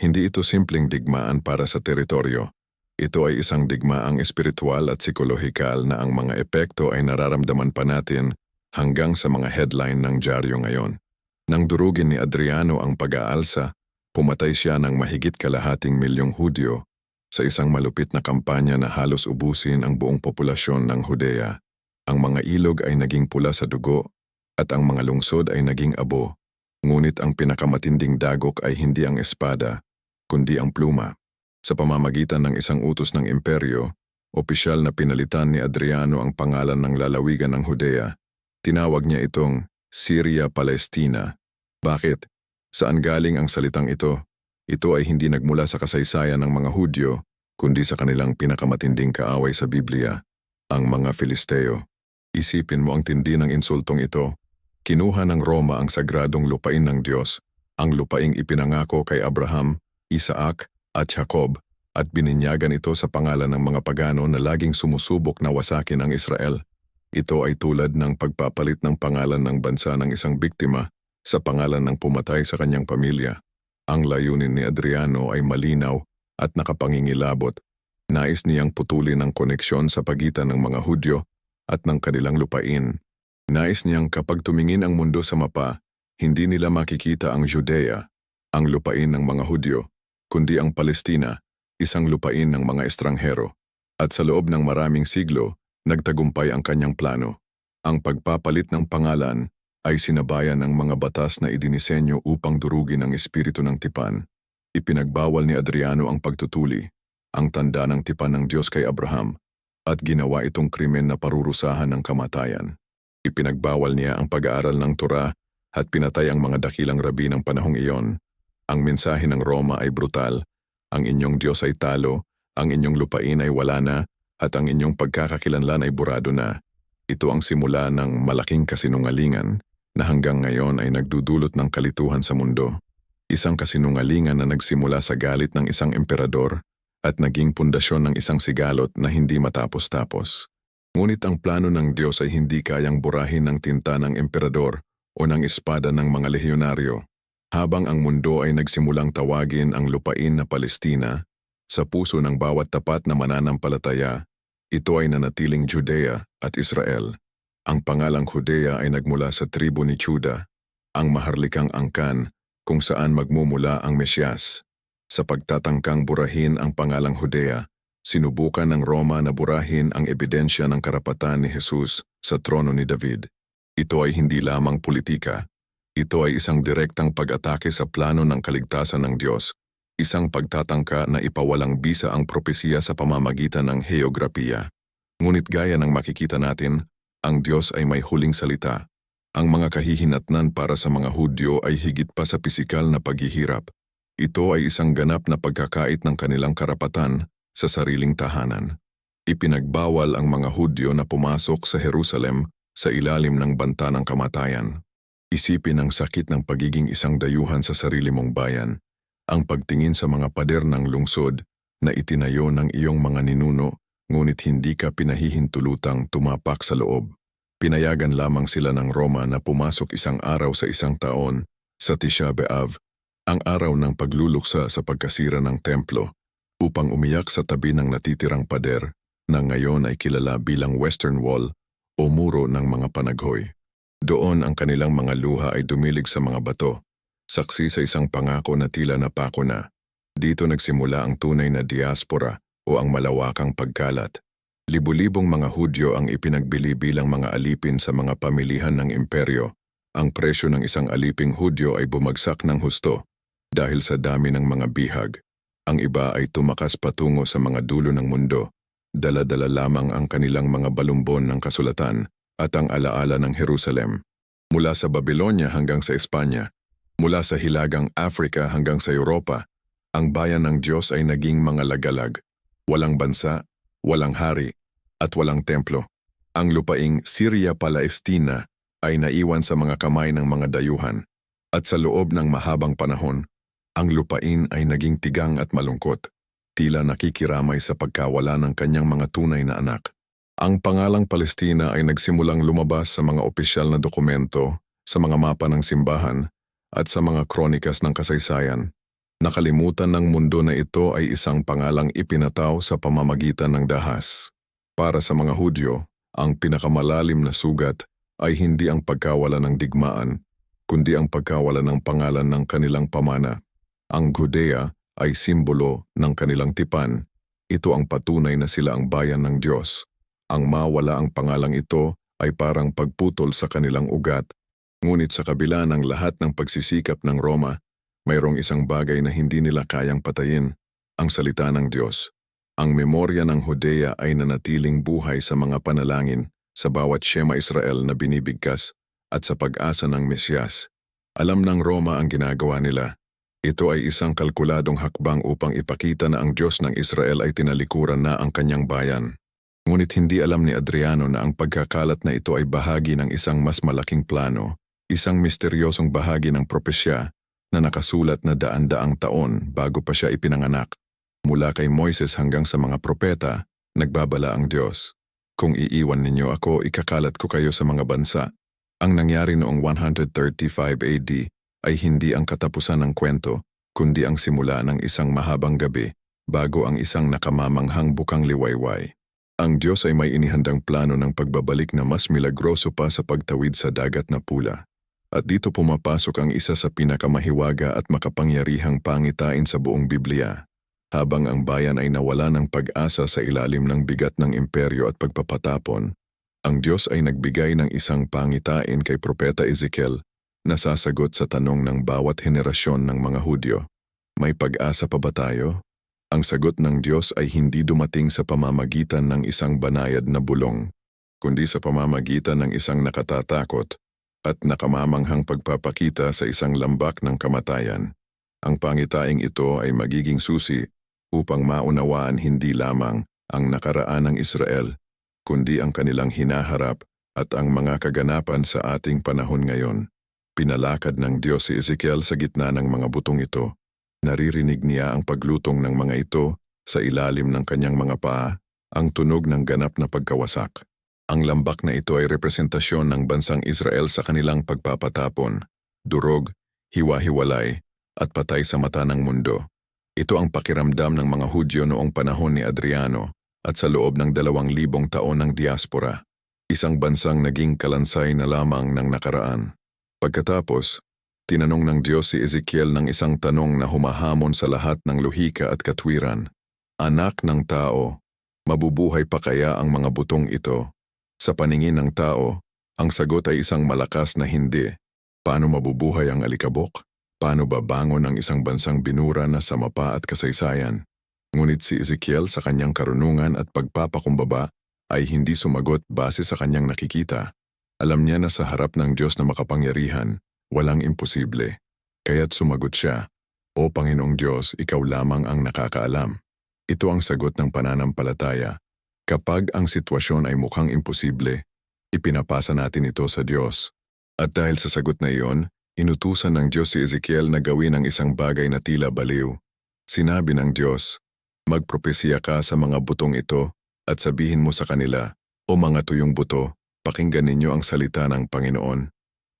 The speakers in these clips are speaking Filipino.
Hindi ito simpleng digmaan para sa teritoryo. Ito ay isang digmaang espiritual at psikolohikal na ang mga epekto ay nararamdaman pa natin hanggang sa mga headline ng dyaryo ngayon. Nang durugin ni Adriano ang pag-aalsa, pumatay siya ng mahigit kalahating milyong Hudyo sa isang malupit na kampanya na halos ubusin ang buong populasyon ng Hudea. Ang mga ilog ay naging pula sa dugo at ang mga lungsod ay naging abo. Ngunit ang pinakamatinding dagok ay hindi ang espada, kundi ang pluma. Sa pamamagitan ng isang utos ng imperyo, opisyal na pinalitan ni Adriano ang pangalan ng lalawigan ng Hudea. Tinawag niya itong Syria Palestina. Bakit? Saan galing ang salitang ito? Ito ay hindi nagmula sa kasaysayan ng mga Hudyo, kundi sa kanilang pinakamatinding kaaway sa Biblia, ang mga Filisteo. Isipin mo ang tindi ng insultong ito. Kinuha ng Roma ang sagradong lupain ng Diyos, ang lupaing ipinangako kay Abraham, Isaac, at Jacob, at bininyagan ito sa pangalan ng mga pagano na laging sumusubok na wasakin ang Israel. Ito ay tulad ng pagpapalit ng pangalan ng bansa ng isang biktima sa pangalan ng pumatay sa kanyang pamilya. Ang layunin ni Adriano ay malinaw at nakapangingilabot. Nais niyang putulin ang koneksyon sa pagitan ng mga Hudyo at ng kanilang lupain. Nais niyang kapag tumingin ang mundo sa mapa, hindi nila makikita ang Judea, ang lupain ng mga Hudyo, kundi ang Palestina, isang lupain ng mga estranghero. At sa loob ng maraming siglo, nagtagumpay ang kanyang plano. Ang pagpapalit ng pangalan ay sinabayan ng mga batas na idinisenyo upang durugin ang espiritu ng tipan. Ipinagbawal ni Adriano ang pagtutuli, ang tanda ng tipan ng Diyos kay Abraham, at ginawa itong krimen na parurusahan ng kamatayan. Ipinagbawal niya ang pag-aaral ng Torah at pinatay ang mga dakilang rabi ng panahong iyon. Ang mensahe ng Roma ay brutal, ang inyong Diyos ay talo, ang inyong lupain ay wala na, at ang inyong pagkakakilanlan ay burado na. Ito ang simula ng malaking kasinungalingan na hanggang ngayon ay nagdudulot ng kalituhan sa mundo. Isang kasinungalingan na nagsimula sa galit ng isang emperador at naging pundasyon ng isang sigalot na hindi matapos-tapos. Ngunit ang plano ng Diyos ay hindi kayang burahin ng tinta ng emperador o ng espada ng mga lehyonaryo. Habang ang mundo ay nagsimulang tawagin ang lupain na Palestina, sa puso ng bawat tapat na mananampalataya, ito ay nanatiling Judea at Israel. Ang pangalang Judea ay nagmula sa tribo ni Juda, ang maharlikang angkan kung saan magmumula ang Mesyas. Sa pagtatangkang burahin ang pangalang Judea, sinubukan ng Roma na burahin ang ebidensya ng karapatan ni Jesus sa trono ni David. Ito ay hindi lamang politika. Ito ay isang direktang pag-atake sa plano ng kaligtasan ng Diyos, isang pagtatangka na ipawalang bisa ang propesiya sa pamamagitan ng heograpiya. Ngunit gaya ng makikita natin, ang Diyos ay may huling salita. Ang mga kahihinatnan para sa mga Hudyo ay higit pa sa pisikal na paghihirap. Ito ay isang ganap na pagkakait ng kanilang karapatan sa sariling tahanan. Ipinagbawal ang mga Hudyo na pumasok sa Jerusalem sa ilalim ng banta ng kamatayan. Isipin ang sakit ng pagiging isang dayuhan sa sarili mong bayan, ang pagtingin sa mga pader ng lungsod na itinayo ng iyong mga ninuno ngunit hindi ka pinahihintulutang tumapak sa loob. Pinayagan lamang sila ng Roma na pumasok isang araw sa isang taon sa Tisha B'Av, ang araw ng pagluluksa sa pagkasira ng templo, upang umiyak sa tabi ng natitirang pader na ngayon ay kilala bilang Western Wall o muro ng mga panaghoy. Doon ang kanilang mga luha ay dumilig sa mga bato, saksi sa isang pangako na tila napako na. Dito nagsimula ang tunay na diaspora o ang malawakang pagkalat. Libu-libong mga Hudyo ang ipinagbili bilang mga alipin sa mga pamilihan ng imperyo. Ang presyo ng isang aliping Hudyo ay bumagsak ng husto dahil sa dami ng mga bihag. Ang iba ay tumakas patungo sa mga dulo ng mundo. Dala-dala lamang ang kanilang mga balumbon ng kasulatan at ang alaala ng Jerusalem. Mula sa Babylonia hanggang sa Espanya, mula sa Hilagang Africa hanggang sa Europa, ang bayan ng Diyos ay naging mga lagalag. Walang bansa, walang hari, at walang templo. Ang lupaing Syria Palestina ay naiwan sa mga kamay ng mga dayuhan. At sa loob ng mahabang panahon, ang lupain ay naging tigang at malungkot, tila nakikiramay sa pagkawala ng kanyang mga tunay na anak. Ang pangalang Palestina ay nagsimulang lumabas sa mga opisyal na dokumento, sa mga mapa ng simbahan, at sa mga kronikas ng kasaysayan. Nakalimutan ng mundo na ito ay isang pangalang ipinataw sa pamamagitan ng dahas. Para sa mga Hudyo, ang pinakamalalim na sugat ay hindi ang pagkawala ng digmaan, kundi ang pagkawala ng pangalan ng kanilang pamana. Ang Judea ay simbolo ng kanilang tipan. Ito ang patunay na sila ang bayan ng Diyos. Ang mawala ang pangalang ito ay parang pagputol sa kanilang ugat. Ngunit sa kabila ng lahat ng pagsisikap ng Roma, mayroong isang bagay na hindi nila kayang patayin, ang salita ng Diyos. Ang memorya ng Hodea ay nanatiling buhay sa mga panalangin sa bawat Shema Israel na binibigkas at sa pag-asa ng Mesyas. Alam ng Roma ang ginagawa nila. Ito ay isang kalkuladong hakbang upang ipakita na ang Diyos ng Israel ay tinalikuran na ang kanyang bayan. Ngunit hindi alam ni Adriano na ang pagkakalat na ito ay bahagi ng isang mas malaking plano, isang misteryosong bahagi ng propesya na nakasulat na daan-daang taon bago pa siya ipinanganak. Mula kay Moises hanggang sa mga propeta, nagbabala ang Diyos. Kung iiwan ninyo ako, ikakalat ko kayo sa mga bansa. Ang nangyari noong 135 AD ay hindi ang katapusan ng kwento, kundi ang simula ng isang mahabang gabi bago ang isang nakamamanghang bukang liwayway. Ang Diyos ay may inihandang plano ng pagbabalik na mas milagroso pa sa pagtawid sa dagat na pula. At dito pumapasok ang isa sa pinakamahiwaga at makapangyarihang pangitain sa buong Biblia. Habang ang bayan ay nawala ng pag-asa sa ilalim ng bigat ng imperyo at pagpapatapon, ang Diyos ay nagbigay ng isang pangitain kay Propeta Ezekiel na sasagot sa tanong ng bawat henerasyon ng mga Hudyo. May pag-asa pa ba tayo? Ang sagot ng Diyos ay hindi dumating sa pamamagitan ng isang banayad na bulong, kundi sa pamamagitan ng isang nakatatakot at nakamamanghang pagpapakita sa isang lambak ng kamatayan. Ang pangitaing ito ay magiging susi upang maunawaan hindi lamang ang nakaraan ng Israel, kundi ang kanilang hinaharap at ang mga kaganapan sa ating panahon ngayon. Pinalakad ng Diyos si Ezekiel sa gitna ng mga butong ito. Naririnig niya ang paglutong ng mga ito sa ilalim ng kanyang mga paa, ang tunog ng ganap na pagkawasak. Ang lambak na ito ay representasyon ng bansang Israel sa kanilang pagpapatapon, durog, hiwa-hiwalay, at patay sa mata ng mundo. Ito ang pakiramdam ng mga Hudyo noong panahon ni Adriano at sa loob ng dalawang libong taon ng diaspora. Isang bansang naging kalansay na lamang ng nakaraan. Pagkatapos, tinanong ng Diyos si Ezekiel ng isang tanong na humahamon sa lahat ng luhika at katwiran. Anak ng tao, mabubuhay pa kaya ang mga butong ito? Sa paningin ng tao, ang sagot ay isang malakas na hindi. Paano mabubuhay ang alikabok? Paano babangon ang isang bansang binura na sa mapa at kasaysayan? Ngunit si Ezekiel sa kanyang karunungan at pagpapakumbaba ay hindi sumagot base sa kanyang nakikita. Alam niya na sa harap ng Diyos na makapangyarihan, walang imposible. Kaya't sumagot siya, O Panginoong Diyos, ikaw lamang ang nakakaalam. Ito ang sagot ng pananampalataya. Kapag ang sitwasyon ay mukhang imposible, ipinapasa natin ito sa Diyos. At dahil sa sagot na iyon, inutusan ng Diyos si Ezekiel na gawin ang isang bagay na tila baliw. Sinabi ng Diyos, Magpropesya ka sa mga butong ito at sabihin mo sa kanila, O mga tuyong buto, Pakinggan ninyo ang salita ng Panginoon.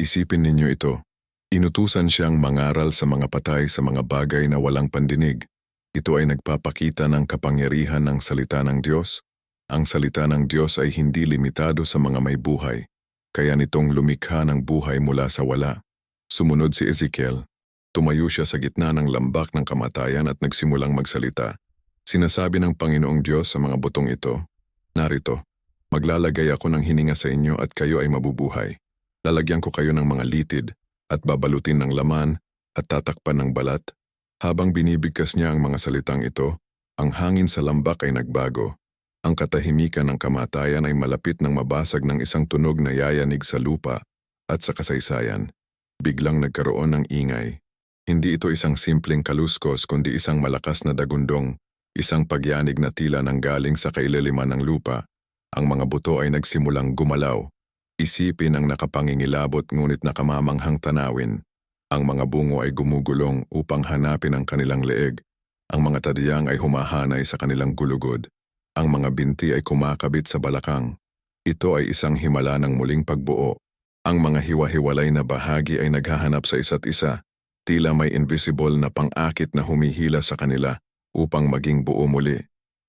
Isipin ninyo ito. Inutusan siyang mangaral sa mga patay sa mga bagay na walang pandinig. Ito ay nagpapakita ng kapangyarihan ng salita ng Diyos. Ang salita ng Diyos ay hindi limitado sa mga may buhay. Kaya nitong lumikha ng buhay mula sa wala. Sumunod si Ezekiel. Tumayo siya sa gitna ng lambak ng kamatayan at nagsimulang magsalita. Sinasabi ng Panginoong Diyos sa mga butong ito, Narito, Maglalagay ako ng hininga sa inyo at kayo ay mabubuhay. Lalagyan ko kayo ng mga litid at babalutin ng laman at tatakpan ng balat. Habang binibigkas niya ang mga salitang ito, ang hangin sa lambak ay nagbago. Ang katahimikan ng kamatayan ay malapit ng mabasag ng isang tunog na yayanig sa lupa at sa kasaysayan. Biglang nagkaroon ng ingay. Hindi ito isang simpleng kaluskos kundi isang malakas na dagundong, isang pagyanig na tila nang galing sa kailaliman ng lupa ang mga buto ay nagsimulang gumalaw. Isipin ang nakapangingilabot ngunit nakamamanghang tanawin. Ang mga bungo ay gumugulong upang hanapin ang kanilang leeg. Ang mga tadyang ay humahanay sa kanilang gulugod. Ang mga binti ay kumakabit sa balakang. Ito ay isang himala ng muling pagbuo. Ang mga hiwa-hiwalay na bahagi ay naghahanap sa isa't isa. tila may invisible na pang-akit na humihila sa kanila upang maging buo muli.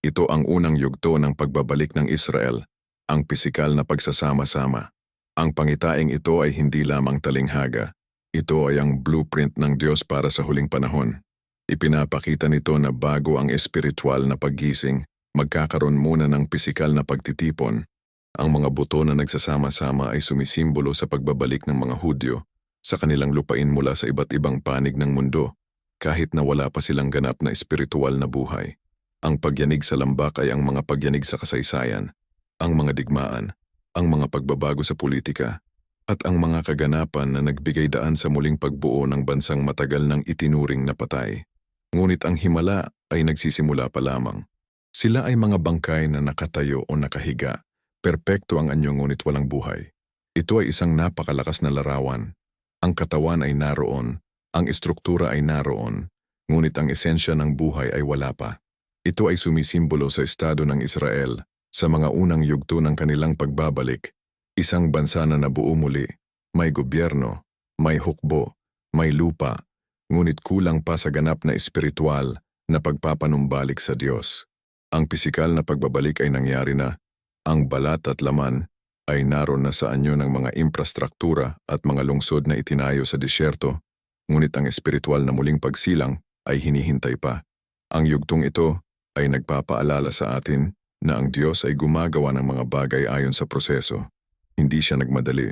Ito ang unang yugto ng pagbabalik ng Israel, ang pisikal na pagsasama-sama. Ang pangitaing ito ay hindi lamang talinghaga. Ito ay ang blueprint ng Diyos para sa huling panahon. Ipinapakita nito na bago ang espiritual na paggising, magkakaroon muna ng pisikal na pagtitipon. Ang mga buto na nagsasama-sama ay sumisimbolo sa pagbabalik ng mga Hudyo sa kanilang lupain mula sa iba't ibang panig ng mundo, kahit na wala pa silang ganap na espiritual na buhay. Ang pagyanig sa lambak ay ang mga pagyanig sa kasaysayan, ang mga digmaan, ang mga pagbabago sa politika, at ang mga kaganapan na nagbigay daan sa muling pagbuo ng bansang matagal ng itinuring na patay. Ngunit ang himala ay nagsisimula pa lamang. Sila ay mga bangkay na nakatayo o nakahiga. Perpekto ang anyo ngunit walang buhay. Ito ay isang napakalakas na larawan. Ang katawan ay naroon, ang estruktura ay naroon, ngunit ang esensya ng buhay ay wala pa. Ito ay sumisimbolo sa estado ng Israel sa mga unang yugto ng kanilang pagbabalik. Isang bansa na nabuo muli, may gobyerno, may hukbo, may lupa, ngunit kulang pa sa ganap na espiritual na pagpapanumbalik sa Diyos. Ang pisikal na pagbabalik ay nangyari na, ang balat at laman ay naroon na sa anyo ng mga infrastruktura at mga lungsod na itinayo sa disyerto, ngunit ang espiritual na muling pagsilang ay hinihintay pa. Ang yugtong ito ay nagpapaalala sa atin na ang Diyos ay gumagawa ng mga bagay ayon sa proseso. Hindi siya nagmadali.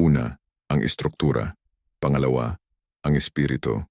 Una, ang estruktura. Pangalawa, ang espiritu.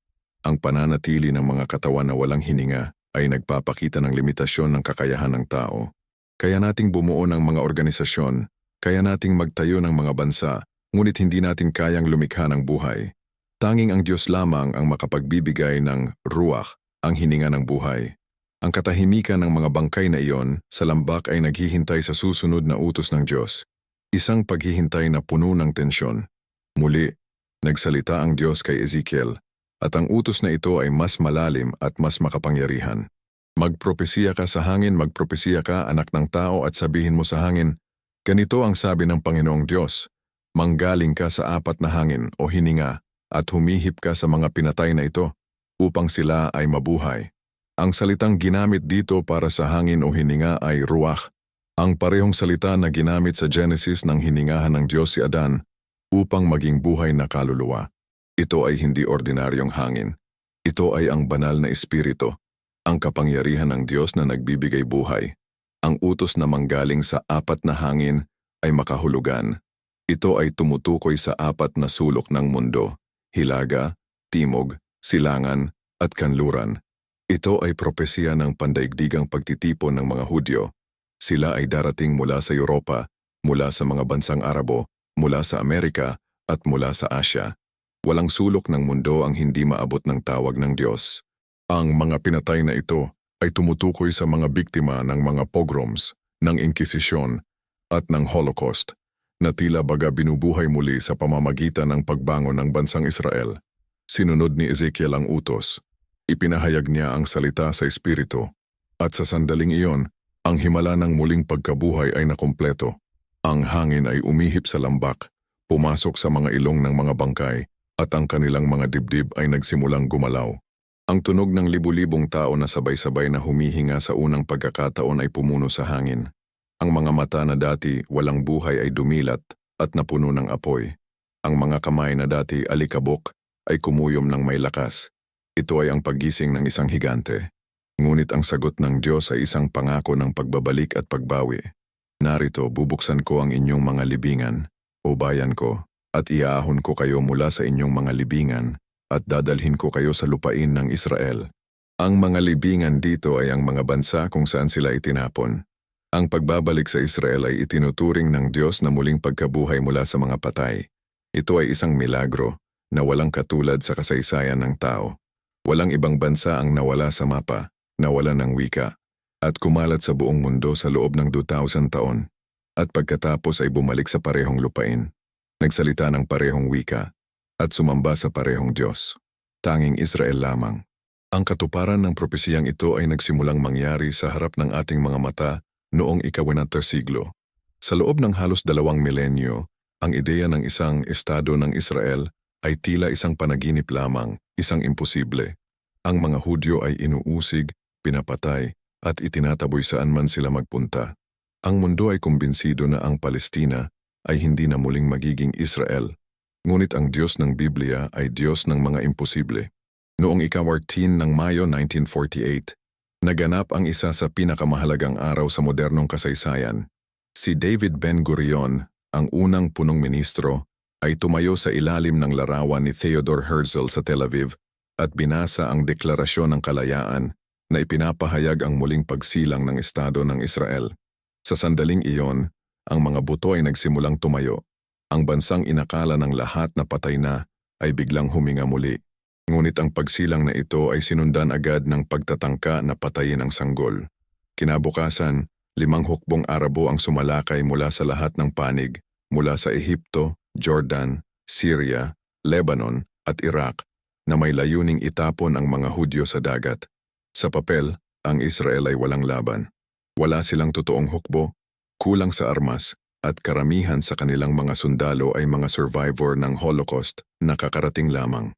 Ang pananatili ng mga katawan na walang hininga ay nagpapakita ng limitasyon ng kakayahan ng tao. Kaya nating bumuo ng mga organisasyon, kaya nating magtayo ng mga bansa, ngunit hindi natin kayang lumikha ng buhay. Tanging ang Diyos lamang ang makapagbibigay ng ruach, ang hininga ng buhay. Ang katahimikan ng mga bangkay na iyon sa lambak ay naghihintay sa susunod na utos ng Diyos. Isang paghihintay na puno ng tensyon. Muli, nagsalita ang Diyos kay Ezekiel, at ang utos na ito ay mas malalim at mas makapangyarihan. Magpropesiya ka sa hangin, magpropesiya ka anak ng tao at sabihin mo sa hangin, ganito ang sabi ng Panginoong Diyos, manggaling ka sa apat na hangin o hininga at humihip ka sa mga pinatay na ito upang sila ay mabuhay. Ang salitang ginamit dito para sa hangin o hininga ay ruach, ang parehong salita na ginamit sa Genesis ng hiningahan ng Diyos si Adan upang maging buhay na kaluluwa. Ito ay hindi ordinaryong hangin. Ito ay ang banal na espiritu, ang kapangyarihan ng Diyos na nagbibigay buhay. Ang utos na manggaling sa apat na hangin ay makahulugan. Ito ay tumutukoy sa apat na sulok ng mundo, hilaga, timog, silangan, at kanluran. Ito ay propesya ng pandaigdigang pagtitipon ng mga Hudyo. Sila ay darating mula sa Europa, mula sa mga bansang Arabo, mula sa Amerika, at mula sa Asya. Walang sulok ng mundo ang hindi maabot ng tawag ng Diyos. Ang mga pinatay na ito ay tumutukoy sa mga biktima ng mga pogroms, ng Inkisisyon, at ng Holocaust, na tila baga binubuhay muli sa pamamagitan ng pagbangon ng bansang Israel. Sinunod ni Ezekiel ang utos. Ipinahayag niya ang salita sa Espiritu, at sa sandaling iyon, ang himala ng muling pagkabuhay ay nakumpleto. Ang hangin ay umihip sa lambak, pumasok sa mga ilong ng mga bangkay, at ang kanilang mga dibdib ay nagsimulang gumalaw. Ang tunog ng libu-libong tao na sabay-sabay na humihinga sa unang pagkakataon ay pumuno sa hangin. Ang mga mata na dati walang buhay ay dumilat at napuno ng apoy. Ang mga kamay na dati alikabok ay kumuyom ng may lakas. Ito ay ang paggising ng isang higante. Ngunit ang sagot ng Diyos ay isang pangako ng pagbabalik at pagbawi. Narito bubuksan ko ang inyong mga libingan, o bayan ko, at iaahon ko kayo mula sa inyong mga libingan, at dadalhin ko kayo sa lupain ng Israel. Ang mga libingan dito ay ang mga bansa kung saan sila itinapon. Ang pagbabalik sa Israel ay itinuturing ng Diyos na muling pagkabuhay mula sa mga patay. Ito ay isang milagro na walang katulad sa kasaysayan ng tao. Walang ibang bansa ang nawala sa mapa, nawala ng wika, at kumalat sa buong mundo sa loob ng 2,000 taon. At pagkatapos ay bumalik sa parehong lupain. Nagsalita ng parehong wika, at sumamba sa parehong Diyos. Tanging Israel lamang. Ang katuparan ng propesiyang ito ay nagsimulang mangyari sa harap ng ating mga mata noong ikawinater siglo. Sa loob ng halos dalawang milenyo, ang ideya ng isang estado ng Israel ay tila isang panaginip lamang isang imposible. Ang mga Hudyo ay inuusig, pinapatay, at itinataboy saan man sila magpunta. Ang mundo ay kumbinsido na ang Palestina ay hindi na muling magiging Israel. Ngunit ang Diyos ng Biblia ay Diyos ng mga imposible. Noong ika-14 ng Mayo 1948, naganap ang isa sa pinakamahalagang araw sa modernong kasaysayan. Si David Ben-Gurion, ang unang punong ministro, ay tumayo sa ilalim ng larawan ni Theodore Herzl sa Tel Aviv at binasa ang Deklarasyon ng Kalayaan na ipinapahayag ang muling pagsilang ng Estado ng Israel. Sa sandaling iyon, ang mga buto ay nagsimulang tumayo. Ang bansang inakala ng lahat na patay na ay biglang huminga muli. Ngunit ang pagsilang na ito ay sinundan agad ng pagtatangka na patayin ang sanggol. Kinabukasan, limang hukbong Arabo ang sumalakay mula sa lahat ng panig, mula sa Ehipto, Jordan, Syria, Lebanon at Iraq na may layuning itapon ang mga Hudyo sa dagat. Sa papel, ang Israel ay walang laban. Wala silang totoong hukbo, kulang sa armas, at karamihan sa kanilang mga sundalo ay mga survivor ng Holocaust na kakarating lamang.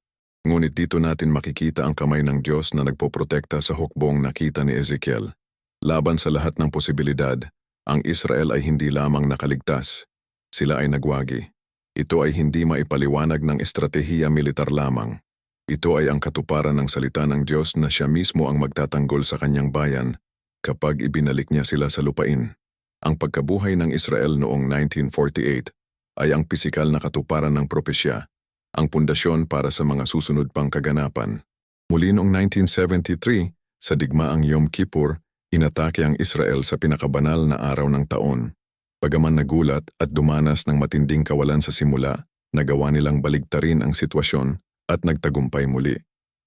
Ngunit dito natin makikita ang kamay ng Diyos na nagpoprotekta sa hukbong nakita ni Ezekiel. Laban sa lahat ng posibilidad, ang Israel ay hindi lamang nakaligtas. Sila ay nagwagi. Ito ay hindi maipaliwanag ng estratehiya militar lamang. Ito ay ang katuparan ng salita ng Diyos na siya mismo ang magtatanggol sa kanyang bayan kapag ibinalik niya sila sa lupain. Ang pagkabuhay ng Israel noong 1948 ay ang pisikal na katuparan ng propesya, ang pundasyon para sa mga susunod pang kaganapan. Muli noong 1973, sa digmaang Yom Kippur, inatake ang Israel sa pinakabanal na araw ng taon. Bagaman nagulat at dumanas ng matinding kawalan sa simula, nagawa nilang baligtarin ang sitwasyon at nagtagumpay muli.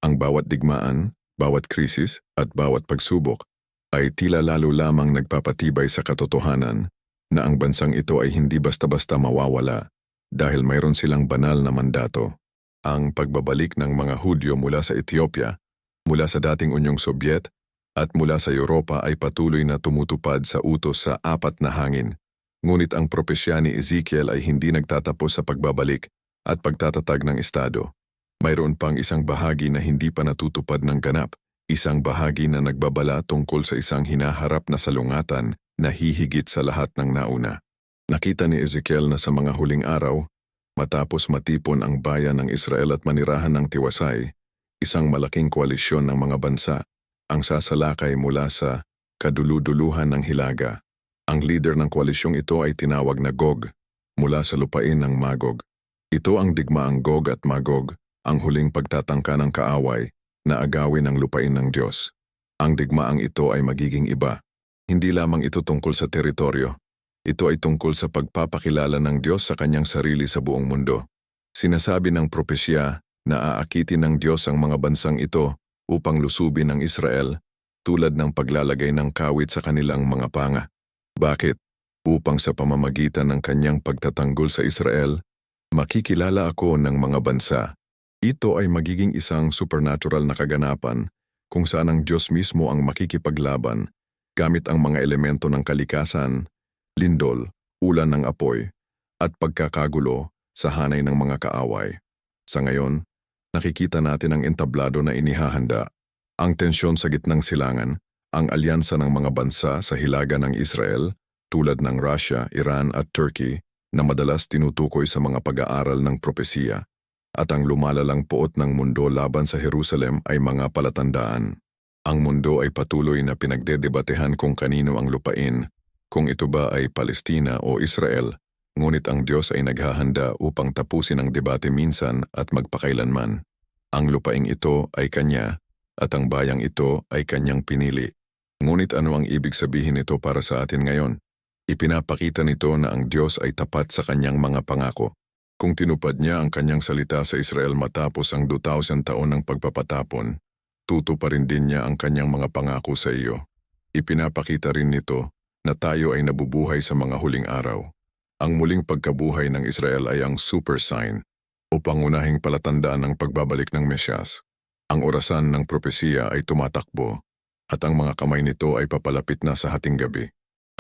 Ang bawat digmaan, bawat krisis at bawat pagsubok ay tila lalo lamang nagpapatibay sa katotohanan na ang bansang ito ay hindi basta-basta mawawala dahil mayroon silang banal na mandato. Ang pagbabalik ng mga Hudyo mula sa Ethiopia, mula sa dating Unyong Sobyet at mula sa Europa ay patuloy na tumutupad sa utos sa apat na hangin. Ngunit ang propesya ni Ezekiel ay hindi nagtatapos sa pagbabalik at pagtatatag ng Estado. Mayroon pang isang bahagi na hindi pa natutupad ng ganap, isang bahagi na nagbabala tungkol sa isang hinaharap na salungatan na hihigit sa lahat ng nauna. Nakita ni Ezekiel na sa mga huling araw, matapos matipon ang bayan ng Israel at manirahan ng tiwasay, isang malaking koalisyon ng mga bansa ang sasalakay mula sa kaduluduluhan ng Hilaga. Ang leader ng koalisyong ito ay tinawag na Gog, mula sa lupain ng Magog. Ito ang digmaang Gog at Magog, ang huling pagtatangka ng kaaway na agawin ang lupain ng Diyos. Ang digmaang ito ay magiging iba. Hindi lamang ito tungkol sa teritoryo. Ito ay tungkol sa pagpapakilala ng Diyos sa kanyang sarili sa buong mundo. Sinasabi ng propesya na aakitin ng Diyos ang mga bansang ito upang lusubin ang Israel tulad ng paglalagay ng kawit sa kanilang mga panga. Bakit? Upang sa pamamagitan ng kanyang pagtatanggol sa Israel, makikilala ako ng mga bansa ito ay magiging isang supernatural na kaganapan kung saan ang Diyos mismo ang makikipaglaban gamit ang mga elemento ng kalikasan, lindol, ulan ng apoy, at pagkakagulo sa hanay ng mga kaaway. Sa ngayon, nakikita natin ang entablado na inihahanda, ang tensyon sa gitnang silangan, ang alyansa ng mga bansa sa hilaga ng Israel tulad ng Russia, Iran at Turkey na madalas tinutukoy sa mga pag-aaral ng propesiya at ang lumalalang poot ng mundo laban sa Jerusalem ay mga palatandaan. Ang mundo ay patuloy na pinagdedebatehan kung kanino ang lupain, kung ito ba ay Palestina o Israel, ngunit ang Diyos ay naghahanda upang tapusin ang debate minsan at magpakailanman. Ang lupaing ito ay Kanya, at ang bayang ito ay Kanyang pinili. Ngunit ano ang ibig sabihin nito para sa atin ngayon? Ipinapakita nito na ang Diyos ay tapat sa Kanyang mga pangako. Kung tinupad niya ang kanyang salita sa Israel matapos ang 2,000 taon ng pagpapatapon, tuto pa rin din niya ang kanyang mga pangako sa iyo. Ipinapakita rin nito na tayo ay nabubuhay sa mga huling araw. Ang muling pagkabuhay ng Israel ay ang super sign o pangunahing palatandaan ng pagbabalik ng Mesyas. Ang orasan ng propesiya ay tumatakbo at ang mga kamay nito ay papalapit na sa hating gabi.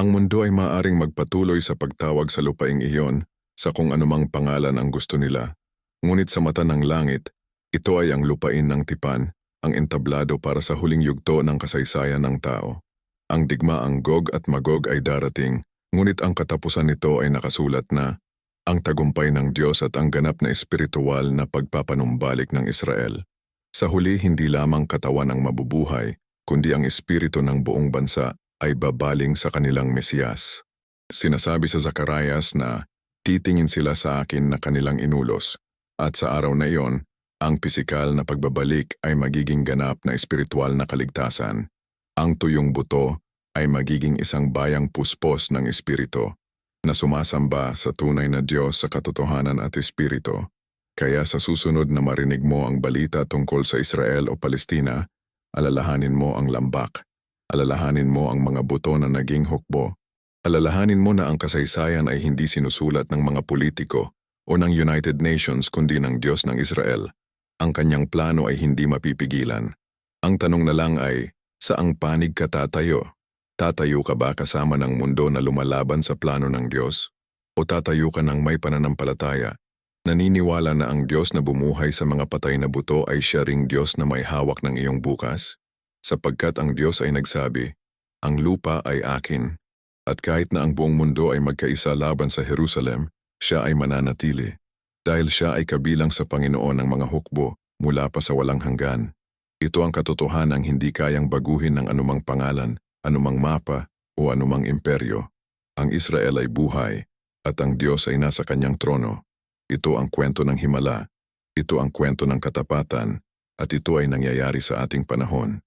Ang mundo ay maaring magpatuloy sa pagtawag sa lupaing iyon sa kung anumang pangalan ang gusto nila. Ngunit sa mata ng langit, Ito ay ang lupain ng tipan, ang entablado para sa huling yugto ng kasaysayan ng tao. Ang digmaang Gog at Magog ay darating, ngunit ang katapusan nito ay nakasulat na ang tagumpay ng Diyos at ang ganap na espiritual na pagpapanumbalik ng Israel. Sa huli, hindi lamang katawan ang mabubuhay, kundi ang espiritu ng buong bansa ay babaling sa kanilang Mesiyas. Sinasabi sa Zacarias na titingin sila sa akin na kanilang inulos, at sa araw na iyon, ang pisikal na pagbabalik ay magiging ganap na espiritual na kaligtasan. Ang tuyong buto ay magiging isang bayang puspos ng espiritu na sumasamba sa tunay na Diyos sa katotohanan at espiritu. Kaya sa susunod na marinig mo ang balita tungkol sa Israel o Palestina, alalahanin mo ang lambak, alalahanin mo ang mga buto na naging hukbo, alalahanin mo na ang kasaysayan ay hindi sinusulat ng mga politiko o ng United Nations kundi ng Diyos ng Israel. Ang kanyang plano ay hindi mapipigilan. Ang tanong na lang ay, saang panig ka tatayo? Tatayo ka ba kasama ng mundo na lumalaban sa plano ng Diyos? O tatayo ka ng may pananampalataya? Naniniwala na ang Diyos na bumuhay sa mga patay na buto ay siya ring Diyos na may hawak ng iyong bukas? Sapagkat ang Diyos ay nagsabi, Ang lupa ay akin. At kahit na ang buong mundo ay magkaisa laban sa Jerusalem, siya ay mananatili. Dahil siya ay kabilang sa Panginoon ng mga hukbo mula pa sa walang hanggan. Ito ang katotohanang hindi kayang baguhin ng anumang pangalan, anumang mapa, o anumang imperyo. Ang Israel ay buhay, at ang Diyos ay nasa kanyang trono. Ito ang kwento ng himala, ito ang kwento ng katapatan, at ito ay nangyayari sa ating panahon.